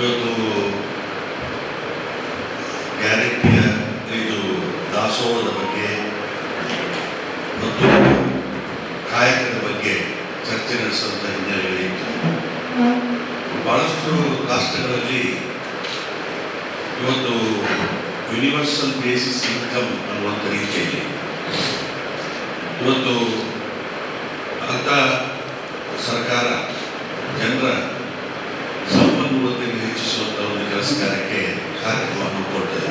ಇವತ್ತು ಗ್ಯಾರಂಟಿಯ ಇದು ದಾಸೋಹದ ಬಗ್ಗೆ ಮತ್ತು ಕಾಯಕದ ಬಗ್ಗೆ ಚರ್ಚೆ ನಡೆಸುವಂಥ ಹಿನ್ನೆಲೆಗಳಿತ್ತು ಬಹಳಷ್ಟು ರಾಷ್ಟ್ರಗಳಲ್ಲಿ ಇವತ್ತು ಯೂನಿವರ್ಸಲ್ ಬೇಸಿಸ್ ಇನ್ಕಮ್ ಅನ್ನುವಂಥ ರೀತಿಯಲ್ಲಿ ಇವತ್ತು ಅಂತ ಸರ್ಕಾರ, ಜನರ ಸಂಪನ್ಮೂಲತೆಯನ್ನು ಹೆಚ್ಚಿಸುವಂಥ ಕಾರ್ಯಕ್ಕೆ ಕಾರ್ಯಕ್ರಮವನ್ನು ಕೊಡ್ತದೆ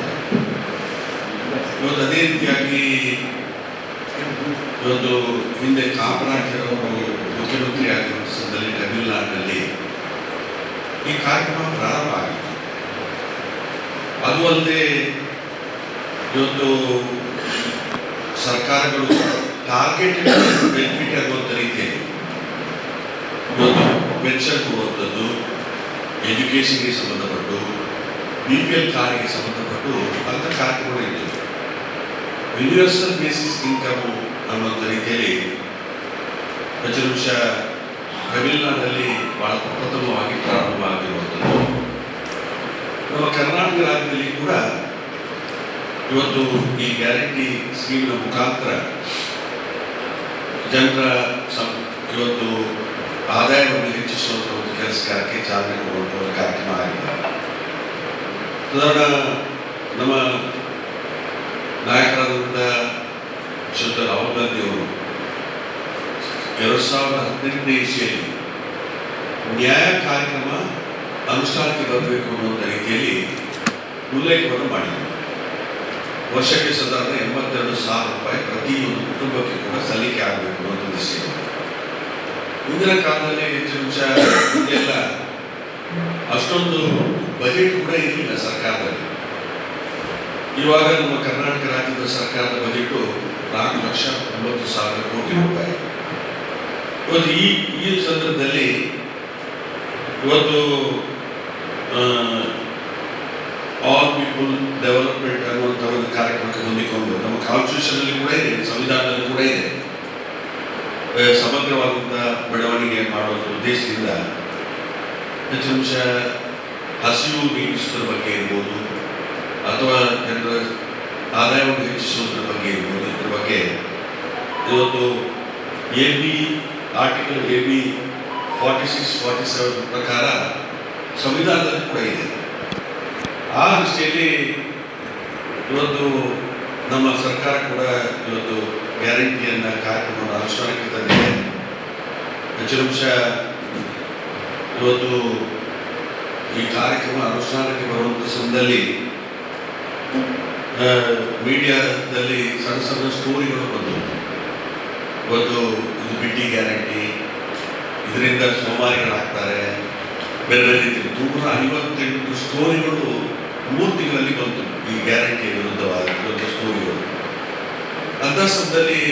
ಇವತ್ತು ಅದೇ ರೀತಿಯಾಗಿ ಇವತ್ತು ಹಿಂದೆ ಕಾಮರಾಜರವರು ಮುಖ್ಯಮಂತ್ರಿ ಆಗಿರುವ ಸಂದರ್ಭದಲ್ಲಿ ತಮಿಳುನಾಡಿನಲ್ಲಿ ಈ ಕಾರ್ಯಕ್ರಮ ಪ್ರಾರಂಭ ಆಗಿತ್ತು. ಅದು ಅಲ್ಲದೆ ಇವತ್ತು ಸರ್ಕಾರಗಳು ಟಾರ್ಗೆಟ್ ಬೆನಿಫಿಟ್ ಆಗುವಂಥ ರೀತಿಯಲ್ಲಿ ಇವತ್ತು ಪೆನ್ಷನ್ ಕೊಡುವಂಥದ್ದು ಎಜುಕೇಷನ್ಗೆ ಸಂಬಂಧಪಟ್ಟು ಬಿ ಪಿ ಎಲ್ ಸಂಬಂಧಪಟ್ಟು ಅಂತ ಕಾರ್ಯಕ್ರಮಗಳು ಇದ್ದವು ಯೂನಿವರ್ಸಲ್ ಬೇಸಿಸ್ ಇನ್ಕಮ್ ಅನ್ನುವಂಥ ರೀತಿಯಲ್ಲಿ ಪ್ರಚುರುಷ ತಮಿಳುನಾಡಿನಲ್ಲಿ ಬಹಳ ಪ್ರಪ್ರಥಮವಾಗಿ ಪ್ರಾರಂಭ ಆಗಿರುವಂಥದ್ದು ನಮ್ಮ ಕರ್ನಾಟಕ ರಾಜ್ಯದಲ್ಲಿ ಕೂಡ ಇವತ್ತು ಈ ಗ್ಯಾರಂಟಿ ಸ್ಕೀಮ್ನ ಮುಖಾಂತರ ಜನರ ಸಂ, ಇವತ್ತು ಆದಾಯವನ್ನು ಹೆಚ್ಚಿಸುವಂಥ ಒಂದು ಕೆಲಸ ಕಾರ್ಯಕ್ಕೆ ಚಾಲನೆ ಕೊಡುವಂಥ ಒಂದು ಕಾರ್ಯಕ್ರಮ ಆಗಿದೆ. ಸಾಧಾರಣ ನಮ್ಮ ನಾಯಕರಾದಂಥ ಶ್ರದ್ಧ ರಾಹುಲ್ ಗಾಂಧಿ ಅವರು ಎರಡು ಸಾವಿರದ ಹದಿನೆಂಟನೇ ಇಸ್ವಿಯಲ್ಲಿ ನ್ಯಾಯ ಕಾರ್ಯಕ್ರಮ ಅನುಷ್ಠಾನಕ್ಕೆ ಬರಬೇಕು ಅನ್ನುವಂಥ ರೀತಿಯಲ್ಲಿ ಉಲ್ಲೇಖವನ್ನು ಮಾಡಿದರು. ವರ್ಷಕ್ಕೆ ಸಾಧಾರಣ ಎಂಬತ್ತೆರಡು ಸಾವಿರ ರೂಪಾಯಿ ಪ್ರತಿಯೊಂದು ಕುಟುಂಬಕ್ಕೆ ಕೂಡ ಸಲ್ಲಿಕೆ ಆಗಬೇಕು ಅನ್ನೋ ವಿಷಯ ಮುಂದಿನ ಕಾಲದಲ್ಲಿ ಹೆಚ್ಚು ನಿಮಿಷ ಅಷ್ಟೊಂದು ಬಜೆಟ್ ಕೂಡ ಇರಲಿಲ್ಲ ಸರ್ಕಾರದಲ್ಲಿ. ಇವಾಗ ನಮ್ಮ ಕರ್ನಾಟಕ ರಾಜ್ಯದ ಸರ್ಕಾರದ ಬಜೆಟು ನಾಲ್ಕು ಲಕ್ಷ ಒಂಬತ್ತು ಸಾವಿರ ಕೋಟಿ ರೂಪಾಯಿ. ಇವತ್ತು ಈ ಈ ಸಂದರ್ಭದಲ್ಲಿ ಇವತ್ತು ಆಲ್ ಪೀಪಲ್ ಡೆವಲಪ್ಮೆಂಟ್ ಅನ್ನುವಂಥ ಒಂದು ಕಾರ್ಯಕ್ರಮಕ್ಕೆ ಹೊಂದಿಕೊಂಡು ನಮ್ಮ ಕಾನ್ಸ್ಟಿಟ್ಯೂಷನ್ ಅಲ್ಲಿ ಕೂಡ ಇದೆ, ಸಂವಿಧಾನದಲ್ಲಿ ಕೂಡ ಇದೆ. ಸಮಗ್ರವಾದಂಥ ಬೆಳವಣಿಗೆ ಮಾಡುವ ಉದ್ದೇಶದಿಂದ ಹೆಚ್ಚು ನಿಮಿಷ ಹಸಿವು ನೀಗಿಸುವುದರ ಬಗ್ಗೆ ಇರ್ಬೋದು, ಅಥವಾ ಜನರ ಆದಾಯವನ್ನು ಹೆಚ್ಚಿಸುವುದರ ಬಗ್ಗೆ ಇರ್ಬೋದು, ಇದರ ಬಗ್ಗೆ ಇವತ್ತು A B article A B forty six forty seven ಪ್ರಕಾರ ಸಂವಿಧಾನದಲ್ಲಿ ಕೂಡ ಇದೆ. ಆ ದೃಷ್ಟಿಯಲ್ಲಿ ಇವತ್ತು ನಮ್ಮ ಸರ್ಕಾರ ಕೂಡ ಇವತ್ತು ಗ್ಯಾರಂಟಿಯನ್ನು ಕಾರ್ಯಕ್ರಮವನ್ನು ಅನುಷ್ಠಾನಕ್ಕೆ ತಂದಿದೆ. ಹೆಚ್ಚಿನ ಅಂಶ ಇವತ್ತು ಈ ಕಾರ್ಯಕ್ರಮ ಅನುಷ್ಠಾನಕ್ಕೆ ಬರುವಂಥ ಸಮಯದಲ್ಲಿ ಮೀಡಿಯಾದಲ್ಲಿ ಸಣ್ಣ ಸಣ್ಣ ಸ್ಟೋರಿಗಳು ಬಂದವು. ಒಂದು, ಇದು ಬಿಟ್ಟಿ ಗ್ಯಾರಂಟಿ, ಇದರಿಂದ ಸೋಮಾರಿಗಳಾಗ್ತಾರೆ. ಬೇರೆ ಬೇರೆ ರೀತಿ ನೂರ ಐವತ್ತೆಂಟು ಸ್ಟೋರಿಗಳು ಮೂರು ತಿಂಗಳಲ್ಲಿ ಬಂತು. ಈ ಗ್ಯಾರಂಟಿ ವಿರುದ್ಧವಾಗಿರುವಂಥ ಸ್ಟೋರಿಗಳು. ಅಂಥ ಸಮಯದಲ್ಲಿ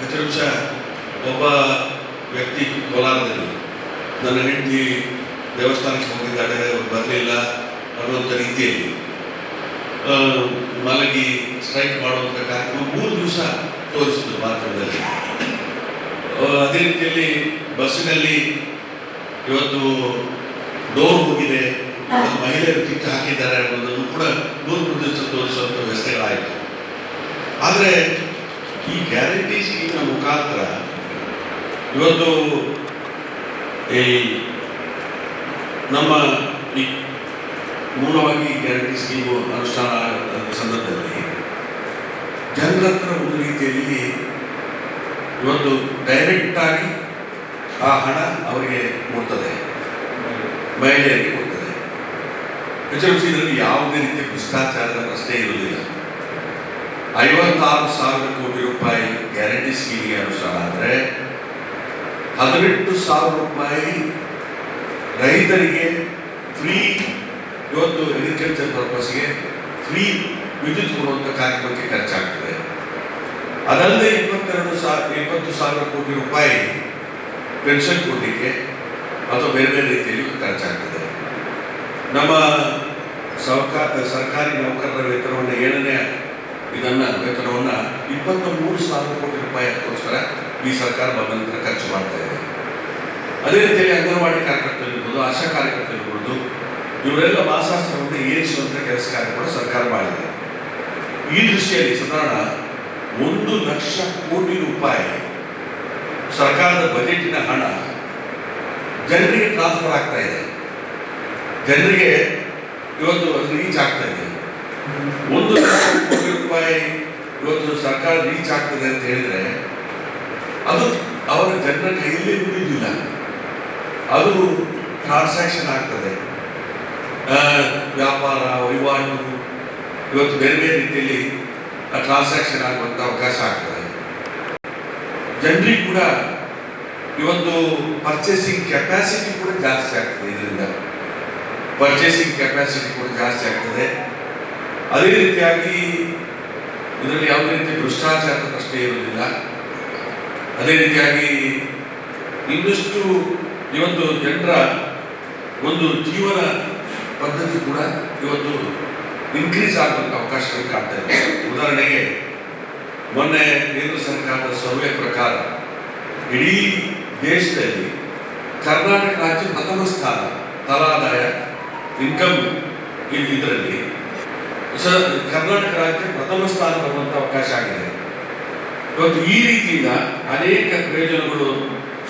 ಹೆಚ್ಚು ನಿಮಿಷ ಒಬ್ಬ ವ್ಯಕ್ತಿ ಕೋಲಾರದಲ್ಲಿ, ನನ್ನ ಹೆಂಡತಿ ದೇವಸ್ಥಾನಕ್ಕೆ ಹೋಗಿದ್ದಾರೆ ಬರಲಿಲ್ಲ ಅನ್ನುವಂಥ ರೀತಿಯಲ್ಲಿ. ಮಲಗಿ ಸ್ಟ್ರೈಕ್ ಮಾಡುವಂಥ ಕಾರ್ಯಕ್ರಮ ಮೂರು ದಿವಸ ತೋರಿಸಿದ್ರು ಮಾಧ್ಯಮದಲ್ಲಿ. ಆ, ಅದೇ ರೀತಿಯಲ್ಲಿ ಬಸ್ಸಿನಲ್ಲಿ ಇವತ್ತು ಡೋರ್ ಹೋಗಿದೆ ಮಹಿಳೆಯರು ಕಿತ್ತು ಹಾಕಿದ್ದಾರೆ ಅನ್ನೋದನ್ನು ಕೂಡ ಮೂರು ದಿವಸ ತೋರಿಸುವಂಥ ವ್ಯವಸ್ಥೆಗಳಾಯಿತು. ಆದರೆ ಈ ಗ್ಯಾರಂಟಿ ಸ್ಕೀಮ್ನ ಮುಖಾಂತರ ಇವತ್ತು ಈ ನಮ್ಮ ಮೂಲವಾಗಿ ಗ್ಯಾರಂಟಿ ಸ್ಕೀಮು ಅನುಷ್ಠಾನ ಸಂದರ್ಭದಲ್ಲಿ ಜನರ ಹತ್ರ ಒಂದು ರೀತಿಯಲ್ಲಿ ಇವತ್ತು ಡೈರೆಕ್ಟಾಗಿ ಆ ಹಣ ಅವರಿಗೆ ಕೊಡ್ತದೆ. ಮಹಿಳೆಯರಿಗೆ ಕೊಡ್ತದೆ. ಎಚ್ ಎಂ ಸಿನಲ್ಲಿ ಯಾವುದೇ ರೀತಿಯ ಭ್ರಷ್ಟಾಚಾರದ ಪ್ರಶ್ನೆ ಇರುವುದಿಲ್ಲ. ಐವತ್ತಾರು ಸಾವಿರ ಕೋಟಿ ರೂಪಾಯಿ ಗ್ಯಾರಂಟಿ ಸ್ಕೀಮಿಗೆ ಅನುಷ್ಠಾನ ಆದರೆ ಹದಿನೆಂಟು ಸಾವಿರ ರೂಪಾಯಿ ರೈತರಿಗೆ ಫ್ರೀ ಇವತ್ತು ಅಗ್ರಿಕಲ್ಚರ್ ಪರ್ಪಸ್ಗೆ ಫ್ರೀ ವಿದ್ಯುತ್ ಕೊಡುವಂಥ ಕಾರ್ಯಕ್ರಮಕ್ಕೆ ಖರ್ಚಾಗ್ತದೆ. ಅದಲ್ಲದೆ ಇಪ್ಪತ್ತೆರಡು ಸಾವಿರ ಇಪ್ಪತ್ತು ಸಾವಿರ ಕೋಟಿ ರೂಪಾಯಿ ಪೆನ್ಷನ್ ಕೊಡಲಿಕ್ಕೆ ಅಥವಾ ಬೇರೆ ಬೇರೆ ರೀತಿಯಲ್ಲಿ ಖರ್ಚಾಗ್ತದೆ. ನಮ್ಮ ಸರ್ಕಾರ ಸರ್ಕಾರಿ ನೌಕರರ ವೇತನವನ್ನು ಏಳನೇ, ಇದನ್ನ ವೇತನವನ್ನು ಇಪ್ಪತ್ತ ಮೂರು ಸಾವಿರ ಕೋಟಿ ರೂಪಾಯಿಗೋಸ್ಕರ ಈ ಸರ್ಕಾರ ಬಂದ ನಂತರ ಖರ್ಚು ಮಾಡ್ತಾ ಇದೆ. ಅದೇ ರೀತಿಯಲ್ಲಿ ಅಂಗನವಾಡಿ ಆಶಾ ಕಾರ್ಯಕರ್ತರು ಇರ್ಬೋದು ಇವರೆಲ್ಲ ಮಾಸಾಸ್ತ್ರವನ್ನು ಏರಿಸುವಂಥ ಕೆಲಸ ಕಾರ್ಯ ಕೂಡ ಸರ್ಕಾರ ಮಾಡಿದೆ. ಈ ದೃಷ್ಟಿಯಲ್ಲಿ ಸಾಧಾರಣ ಒಂದು ಲಕ್ಷ ಕೋಟಿ ರೂಪಾಯಿ ಸರ್ಕಾರದ ಬಜೆಟಿನ ಹಣ ಜನರಿಗೆ ಟ್ರಾನ್ಸ್ಫರ್ ಆಗ್ತಾ ಇದೆ. ಜನರಿಗೆ ಇವತ್ತು ರೀಚ್ ಆಗ್ತಾ ಇದೆ. ಒಂದು ಲಕ್ಷ ಕೋಟಿ ರೂಪಾಯಿ ಇವತ್ತು ಸರ್ಕಾರ ರೀಚ್ ಆಗ್ತದೆ ಅಂತ ಹೇಳಿದ್ರೆ ಅದು ಅವರ ಜನರ ಕೈಯಲ್ಲಿ ಉಳಿದಿಲ್ಲ. ಅದು ಟ್ರಾನ್ಸಾಕ್ಷನ್ ಆಗ್ತದೆ. ವ್ಯಾಪಾರ, ವಹಿವಾಟು, ಇವತ್ತು ಬೇರೆ ಬೇರೆ ರೀತಿಯಲ್ಲಿ ಟ್ರಾನ್ಸಾಕ್ಷನ್ ಆಗುವಂಥ ಅವಕಾಶ ಆಗ್ತದೆ. ಜನರಿಗೆ ಕೂಡ ಇವತ್ತು ಪರ್ಚೇಸಿಂಗ್ ಕೆಪಾಸಿಟಿ ಕೂಡ ಜಾಸ್ತಿ ಆಗ್ತದೆ ಇದರಿಂದ. ಪರ್ಚೇಸಿಂಗ್ ಕೆಪಾಸಿಟಿ ಕೂಡ ಜಾಸ್ತಿ ಆಗ್ತದೆ. ಅದೇ ರೀತಿಯಾಗಿ ಇದರಲ್ಲಿ ಯಾವುದೇ ರೀತಿ ಭ್ರಷ್ಟಾಚಾರದ ಪ್ರಶ್ನೆ ಇರುವುದಿಲ್ಲ. ಅದೇ ರೀತಿಯಾಗಿ ಇನ್ನಷ್ಟು ಇವತ್ತು ಜನರ ಒಂದು ಜೀವನ ಪದ್ಧತಿ ಕೂಡ ಇವತ್ತು ಇನ್ಕ್ರೀಸ್ ಆಗುವಂಥ ಅವಕಾಶಗಳು ಕಾಣ್ತಾ ಇದೆ. ಉದಾಹರಣೆಗೆ, ಮೊನ್ನೆ ಕೇಂದ್ರ ಸರ್ಕಾರದ ಸರ್ವೆ ಪ್ರಕಾರ ಇಡೀ ದೇಶದಲ್ಲಿ ಕರ್ನಾಟಕ ರಾಜ್ಯ ಪ್ರಥಮ ಸ್ಥಾನ, ತಲಾದಾಯ ಇನ್ಕಮ್ ಇದರಲ್ಲಿ. ಸರ್, ಕರ್ನಾಟಕ ರಾಜ್ಯ ಪ್ರಥಮ ಸ್ಥಾನ ಬರುವಂಥ ಅವಕಾಶ ಆಗಿದೆ. ಇವತ್ತು ಈ ರೀತಿಯಿಂದ ಅನೇಕ ಪ್ರಯೋಜನಗಳು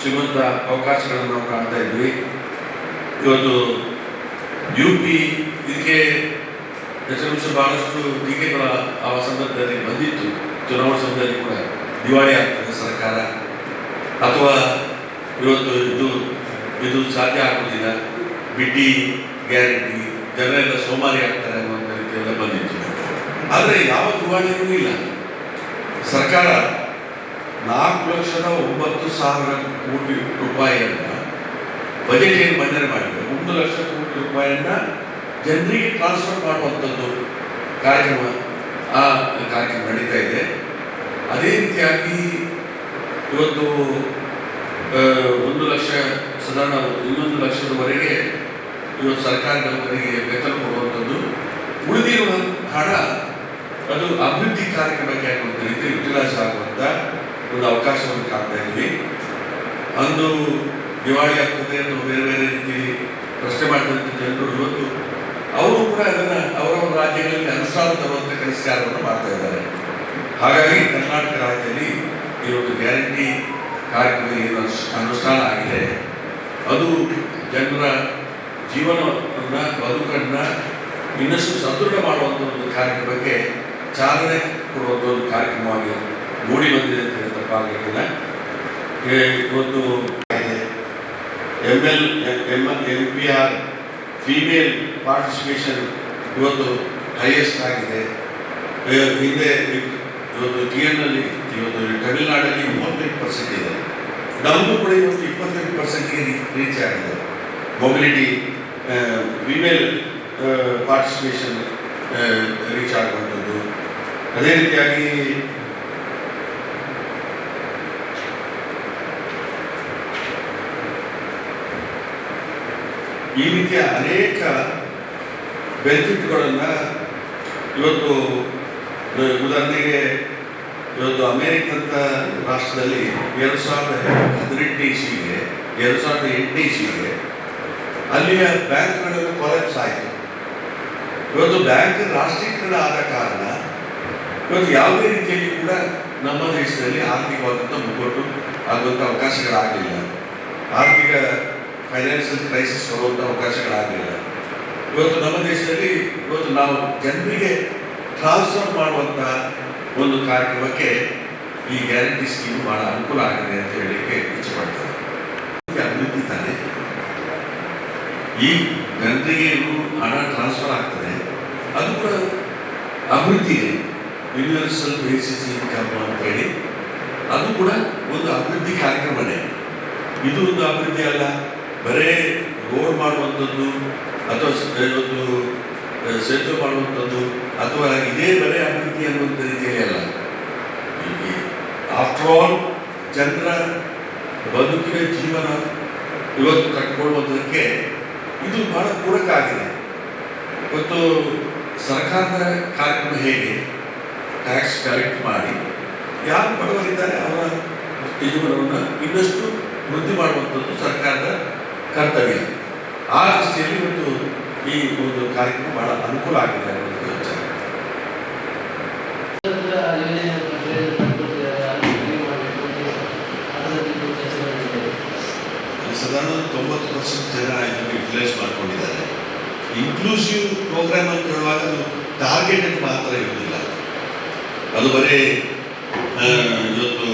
ಸಿಗುವಂಥ ಅವಕಾಶಗಳನ್ನು ನಾವು ಕಾಣ್ತಾ ಇದ್ವಿ. ಇವತ್ತು ಯು ಪಿ ಇದಕ್ಕೆ ಹೆಸರು ಬಹಳಷ್ಟು ಟೀಕೆಗಳ ಆ ಸಂದರ್ಭದಲ್ಲಿ ಬಂದಿತ್ತು. ಚುನಾವಣಾ ಸಂದರ್ಭದಲ್ಲಿ ಕೂಡ ದಿವಾಳಿ ಆಗ್ತದೆ ಸರ್ಕಾರ. ಅಥವಾ ಇವತ್ತು ಇದು ಇದು ಸಾಧ್ಯ ಆಗುವುದಿಲ್ಲ. ಬಿಟ್ಟಿ ಗ್ಯಾರಂಟಿ, ಜನರೆಲ್ಲ ಸೋಮಾರಿ ಆಗ್ತಾರೆ ಅನ್ನುವಂಥ ರೀತಿಯೆಲ್ಲ ಬಂದಿತ್ತು. ಆದರೆ ಯಾವ ದಿವಾಳಿಯೂ ಇಲ್ಲ. ಸರ್ಕಾರ ನಾಲ್ಕು ಲಕ್ಷದ ಒಂಬತ್ತು ಸಾವಿರ ಕೋಟಿ ರೂಪಾಯಿಯನ್ನ ಬಜೆಟ್ ಏನು ಮಂಡನೆ ಮಾಡಿದೆ ಒಂದು ಲಕ್ಷ ಕೋಟಿ ರೂಪಾಯಿಯನ್ನು ಜನರಿಗೆ ಟ್ರಾನ್ಸ್ಫರ್ ಮಾಡುವಂಥದ್ದು ಕಾರ್ಯಕ್ರಮ, ಆ ಕಾರ್ಯಕ್ರಮ ನಡೀತಾ ಇದೆ. ಅದೇ ರೀತಿಯಾಗಿ ಇವತ್ತು ಒಂದು ಲಕ್ಷ, ಸಾಧಾರಣ ಇನ್ನೊಂದು ಲಕ್ಷದವರೆಗೆ ಇವತ್ತು ಸರ್ಕಾರ ನೌಕರಿಗೆ ವೇತನ ಕೊಡುವಂಥದ್ದು ಉಳಿದಿರುವ ಹಣ ಅದು ಅಭಿವೃದ್ಧಿ ಕಾರ್ಯಕ್ರಮಕ್ಕೆ ಆಗುವಂಥ ರೀತಿ ಯುಟಿಲೈಸ್ ಆಗುವಂಥ ಒಂದು ಅವಕಾಶವನ್ನು ಕಾಣ್ತಾ ಇದ್ವಿ ಅಂದು ದಿವಾಳಿ ಆಗ್ತದೆ ಅಥವಾ ಬೇರೆ ಬೇರೆ ರೀತಿ ಪ್ರಶ್ನೆ ಮಾಡಿದಂಥ ಜನರು ಇವತ್ತು, ಅವರು ಕೂಡ ಅದನ್ನು ಅವರವರ ರಾಜ್ಯಗಳಲ್ಲಿ ಅನುಷ್ಠಾನ ತರುವಂಥ ಕೆಲಸ ಕಾರ್ಯವನ್ನು ಮಾಡ್ತಾ ಇದ್ದಾರೆ. ಹಾಗಾಗಿ ಕರ್ನಾಟಕ ರಾಜ್ಯದಲ್ಲಿ ಈ ಒಂದು ಗ್ಯಾರಂಟಿ ಕಾರ್ಯಕ್ರಮ ಏನು ಅನುಷ್- ಅನುಷ್ಠಾನ ಆಗಿದೆ. ಅದು ಜನರ ಜೀವನವನ್ನು, ಬದುಕನ್ನು ಇನ್ನಷ್ಟು ಸದೃಢ ಮಾಡುವಂಥ ಒಂದು ಕಾರ್ಯಕ್ರಮಕ್ಕೆ ಚಾಲನೆ ಕೊಡುವಂಥ ಒಂದು ಕಾರ್ಯಕ್ರಮವಾಗಿ ಮೂಡಿ ಬಂದಿದೆ ಅಂತ ತಪ್ಪಾಗಲಿಕ್ಕಿಲ್ಲ ಇವತ್ತು M L M M P R female participation ಇವತ್ತು ಹೈಯೆಸ್ಟ್ ಆಗಿದೆ. ಹಿಂದೆ ಇವತ್ತು ಟಿ ಎನ್ನಲ್ಲಿ ಇವತ್ತು ತಮಿಳುನಾಡಲ್ಲಿ ಮೂವತ್ತೆಂಟು ಪರ್ಸೆಂಟ್ ಇದೆ. ನಮ್ಮದು ಕೂಡ ಇವತ್ತು ಇಪ್ಪತ್ತೈದು ಪರ್ಸೆಂಟ್ಗೆ ರೀಚ್ ಆಗಿದೆ. ಮೊಬಿಲಿಟಿ ಫಿಮೇಲ್ ಪಾರ್ಟಿಸಿಪೇಷನ್ ರೀಚ್ ಆಗುವಂಥದ್ದು. ಅದೇ ರೀತಿಯಾಗಿ ಈ ರೀತಿಯ ಅನೇಕ ಬೆನಿಫಿಟ್ಗಳನ್ನು ಇವತ್ತು ಉದಾಹರಣೆಗೆ ಇವತ್ತು ಅಮೇರಿಕಂತ ರಾಷ್ಟ್ರದಲ್ಲಿ ಎರಡು ಸಾವಿರದ ಹದಿನೆಂಟನೇ ಇಸ್ವಿಗೆ, ಎರಡು ಸಾವಿರದ ಎಂಟನೇ ಇಸ್ವಿಗೆ ಅಲ್ಲಿಯ ಬ್ಯಾಂಕ್ಗಳೆಲ್ಲ ಕೊಲೆಪ್ಸ್ ಆಯಿತು. ಇವತ್ತು ಬ್ಯಾಂಕ್ ರಾಷ್ಟ್ರೀಕರಣ ಆದ ಕಾರಣ ಇವತ್ತು ಯಾವುದೇ ರೀತಿಯಲ್ಲಿ ಕೂಡ ನಮ್ಮ ದೇಶದಲ್ಲಿ ಆರ್ಥಿಕವಾದಂಥ ಮುಗ್ಗಟ್ಟು ಆಗುವಂಥ ಅವಕಾಶಗಳಾಗಲಿಲ್ಲ. ಆರ್ಥಿಕ ಫೈನಾನ್ಷಿಯಲ್ ಕ್ರೈಸಿಸ್ ಬರುವಂಥ ಅವಕಾಶಗಳಾಗಲಿಲ್ಲ. ಇವತ್ತು ನಮ್ಮ ದೇಶದಲ್ಲಿ ಇವತ್ತು ನಾವು ಜನರಿಗೆ ಟ್ರಾನ್ಸ್ಫರ್ ಮಾಡುವಂಥ ಒಂದು ಕಾರ್ಯಕ್ರಮಕ್ಕೆ ಈ ಗ್ಯಾರಂಟಿ ಸ್ಕೀಮ್ ಬಹಳ ಅನುಕೂಲ ಆಗಿದೆ ಅಂತ ಹೇಳಲಿಕ್ಕೆ ಇಚ್ಛೆ ಮಾಡ್ತಾರೆ ಅಭಿವೃದ್ಧಿ ತಾನೆ? ಈ ಜನರಿಗೆ ಹಣ ಟ್ರಾನ್ಸ್ಫರ್ ಆಗ್ತದೆ. ಅದು ಕೂಡ ಅಭಿವೃದ್ಧಿ ಯೂನಿವರ್ಸಲ್ ಬೇಸಿಸ್ ಇನ್ಕಮ್ ಅಂತ ಹೇಳಿ, ಅದು ಕೂಡ ಒಂದು ಅಭಿವೃದ್ಧಿ ಕಾರ್ಯಕ್ರಮನೇ. ಇದು ಒಂದು ಅಭಿವೃದ್ಧಿ ಅಲ್ಲ. ಬರೇ ರೋಡ್ ಮಾಡುವಂಥದ್ದು ಅಥವಾ ಒಂದು ಸೇತುವೆ ಮಾಡುವಂಥದ್ದು ಅಥವಾ ಇದೇ ಬರೇ ಅಭಿವೃದ್ಧಿ ಅನ್ನುವಂಥ ರೀತಿಯಲ್ಲಿ ಅಲ್ಲ. ಆಫ್ಟರ್ ಆಲ್ ಜನರ ಬದುಕಿನ ಜೀವನ ಇವತ್ತು ಕಟ್ಕೊಳ್ಳುವುದಕ್ಕೆ ಇದು ಬಹಳ ಪೂರಕ ಆಗಿದೆ. ಇವತ್ತು ಸರ್ಕಾರದ ಕಾರ್ಯಕ್ರಮ ಹೇಗೆ? ಟ್ಯಾಕ್ಸ್ ಕಲೆಕ್ಟ್ ಮಾಡಿ ಯಾರು ಬಡವರಿದ್ದಾರೆ ಅವರ ಜೀವನವನ್ನು ಇನ್ನಷ್ಟು ವೃದ್ಧಿ ಮಾಡುವಂಥದ್ದು ಸರ್ಕಾರದ ಕರ್ತವ್ಯ. ಆ ದೃಷ್ಟಿಯಲ್ಲಿ ಇವತ್ತು ಈ ಒಂದು ಕಾರ್ಯಕ್ರಮ ಬಹಳ ಅನುಕೂಲ ಆಗಿದೆ ಅನ್ನೋದು ವಿಚಾರ ಸಾಧಾರಣ ತೊಂಬತ್ತು ಪರ್ಸೆಂಟ್ ಜನ ಇದನ್ನು ಯುಟಿಲೈಸ್ ಮಾಡ್ಕೊಂಡಿದ್ದಾರೆ. ಇನ್ಕ್ಲೂಸಿವ್ ಪ್ರೋಗ್ರಾಮ್ ಅಂತ ಹೇಳುವಾಗ ಅದು ಟಾರ್ಗೆಟೆಡ್ ಮಾತ್ರ ಇರುವುದಿಲ್ಲ. ಅದು ಬರೀ ಆ, ಇವತ್ತು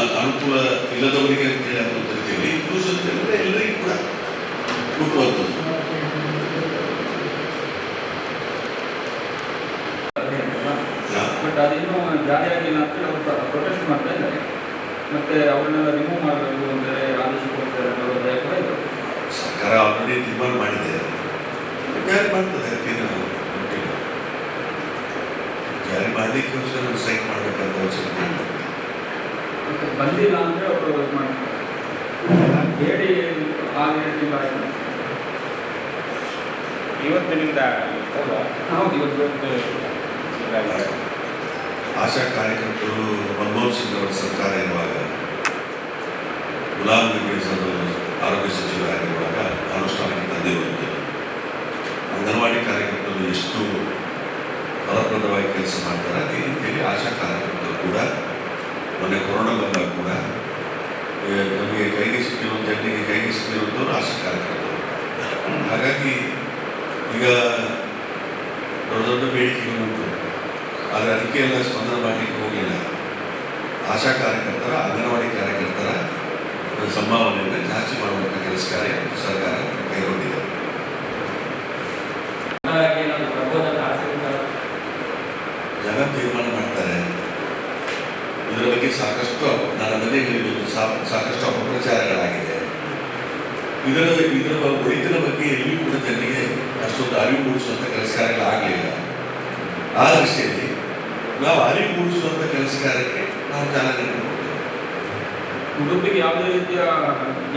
ಅನುಕೂಲ ಇಲ್ಲದವರಿಗೆ ಅಂತೇಳಿ ಅನ್ನೋ ರೀತಿಯಲ್ಲಿ ಇನ್ಕ್ಲೂಷನ್ ಅಂತ ಹೇಳಿದ್ರೆ ಎಲ್ಲರಿಗೂ ಕೂಡ ಮುಟ್ಟುವಂಥದ್ದು ಯಾ- ಬಟ್ ಅದಿನ್ನೂ ಜಾರಿಯಾಗಿಲ್ಲ ಅಂತೇಳಿ ಅವರು ಪ್ರೊಟೆಸ್ಟ್ ಮಾಡ್ತಾ ಇದ್ದಾರೆ. ಮತ್ತೆ ಅವ್ರನ್ನೆಲ್ಲ ರಿಮೂವ್ ಮಾಡಬೇಕು ಅಂದರೆ ಆದೇಶ ಕೊಡ್ತಾರೆ ಅನ್ನೋ ಭಯ ಕೂಡ ಇದೆ. ಸರ್ಕಾರ ಆಲ್ರೆಡಿ ತೀರ್ಮಾನ ಮಾಡಿದೆ. ಜಾರಿ ಮಾಡ್ತದೆ ಅದಕ್ಕೇನು. ಜಾರಿ ಮಾಡಲಿಕ್ಕೆ ಸ್ಟ್ರೈಕ್ ಮಾಡಬೇಕಂತ ಅವಶ್ಯಕತೆ ಇಲ್ಲ. ಬಂದಿಲ್ಲ ಅಂದರೆ ಅವರು ಇದು ಮಾಡ್ತಾರೆ. ಹೇಳಿ ಆಯ್ತು ಇವತ್ತಿನಿಂದ ಹೌದು? ಇವತ್ತು ಆಶಾ ಕಾರ್ಯಕರ್ತರು ಮನಮೋಹನ್ ಸಿಂಗ್ ಅವರ ಸರ್ಕಾರ ಇರುವಾಗ ಗುಲಾಮ್ ನಬಿ ಆರೋಗ್ಯ ಸಚಿವರಾಗಿರುವಾಗ ಅನುಷ್ಠಾನಕ್ಕೆ ತಂದಿರುವಂತೆ ಅಂಗನವಾಡಿ ಕಾರ್ಯಕರ್ತರು ಎಷ್ಟು ಫಲಪ್ರದವಾಗಿ ಕೆಲಸ ಮಾಡ್ತಾರೆ ಅದೇ ರೀತಿಯಲ್ಲಿ ಆಶಾ ಕಾರ್ಯಕರ್ತರು ಕೂಡ ಮೊನ್ನೆ ಕೊರೋನಾ ಬಂದಾಗ ಕೂಡ ನಮಗೆ ಕೈಗೆ ಸಿಕ್ಕಿರೋ ಜನರಿಗೆ ಕೈಗೆ ಸಿಕ್ಕಿರುವಂಥವ್ರು ಆಶಾ ಕಾರ್ಯಕರ್ತರು ಹಾಗಾಗಿ ಈಗ ದೊಡ್ಡ ದೊಡ್ಡ ಬೇಡಿಕೆಗಳು ಉಂಟು. ಆದರೆ ಅದಕ್ಕೆ ಎಲ್ಲ ಸ್ಪಂದನೆ ಮಾಡಲಿಕ್ಕೆ ಹೋಗಲಿಲ್ಲ. ಆಶಾ ಕಾರ್ಯಕರ್ತರ, ಅಂಗನವಾಡಿ ಕಾರ್ಯಕರ್ತರ ಸಂಭಾವನೆಯನ್ನು ಜಾಸ್ತಿ ಮಾಡುವಂಥ ಕೆಲಸ ಕಾರ್ಯ ಸರ್ಕಾರ ಕೈಗೊಂಡಿದೆ ಜನ ತೀರ್ಮಾನ ಮಾಡ್ತಾರೆ ಇದರ ಬಗ್ಗೆ ಸಾಕಷ್ಟು ನನ್ನ ಮನೆಯಲ್ಲಿ ಸಾಕಷ್ಟು ಅಪಪ್ರಚಾರಗಳಾಗಿದೆ. ಇದರ ಇದರ ಒಳಿತಿನ ಬಗ್ಗೆ ಎಲ್ಲಿಯೂ ಕೂಡ ಜನರಿಗೆ ಅಷ್ಟೊಂದು ಅರಿವು ಮೂಡಿಸುವಂಥ ಕೆಲಸ ಕಾರ್ಯಗಳಾಗಲಿಲ್ಲ ಆ ದೃಷ್ಟಿಯಲ್ಲಿ ನಾವು ಅರಿವು ಮೂಡಿಸುವಂಥ ಕೆಲಸ ಕಾರ್ಯಕ್ಕೆ ನಾವು ಚಾಲನೆ ಕೊಡ್ತೇವೆ ಕುಟುಂಬಕ್ಕೆ ಯಾವುದೇ ರೀತಿಯ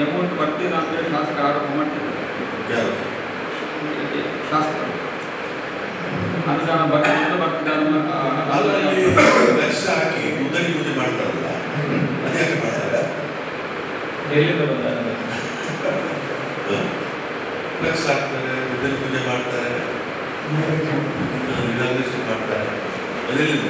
ಅಮೌಂಟ್ ಬರ್ತಿಲ್ಲ ಅಂತೇಳಿ ಶಾಸಕ ಆರೋಪ ಮಾಡ್ತಿದ್ದಾರೆ. ಯಾರು? ಶಾಸಕರು. ಅನುದಾನ ಬರ್ತಾ ಅನ್ನೋ, ಮುದ್ದರಿ ಪೂಜೆ ಮಾಡ್ತಾರಲ್ಲ ಅದ್ಯಾಕೆ ಮಾಡ್ತಾರೆ. ಲಕ್ಷ ಹಾಕ್ತಾರೆ ಮುದ್ದರಿ ಪೂಜೆ ಮಾಡ್ತಾರೆ. ಮಾಡ್ತಾರೆ. ಅದೆಲ್ಲಿಂದ